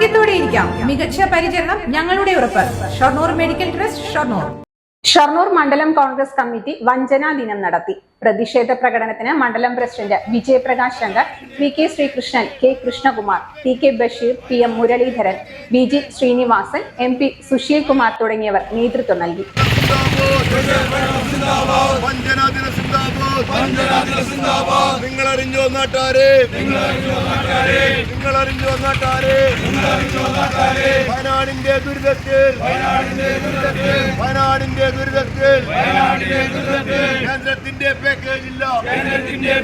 ആരോഗ്യത്തോടെ ഇരിക്കാം. മികച്ച പരിചരണം ഞങ്ങളുടെ ഉറപ്പ്. Shoranur medical trust Shoranur. Shoranur മണ്ഡലം കോൺഗ്രസ് കമ്മിറ്റി വഞ്ചനാ ദിനം നടത്തി. പ്രതിഷേധ പ്രകടനത്തിന് മണ്ഡലം president Vijayaprakash Shankar V K Sreekrishnan K Krishnakumar T K Basheer P M Muraleedharan V G Sreenivasan M P Sushil Kumar തുടങ്ങിയവർ നേതൃത്വം നൽകി. നിങ്ങളറിഞ്ഞോ നിങ്ങൾ അറിഞ്ഞോ നാട്ടാരെ? നിങ്ങൾ അറിഞ്ഞോ നാട്ടാരെ വയനാടിന്റെ ദുരിതത്തിൽ. വയനാടിന്റെ ദുരിതത്തിൽ. കേന്ദ്രത്തിന്റെ പാക്കേജ് ഇല്ല കേന്ദ്രത്തിന്റെ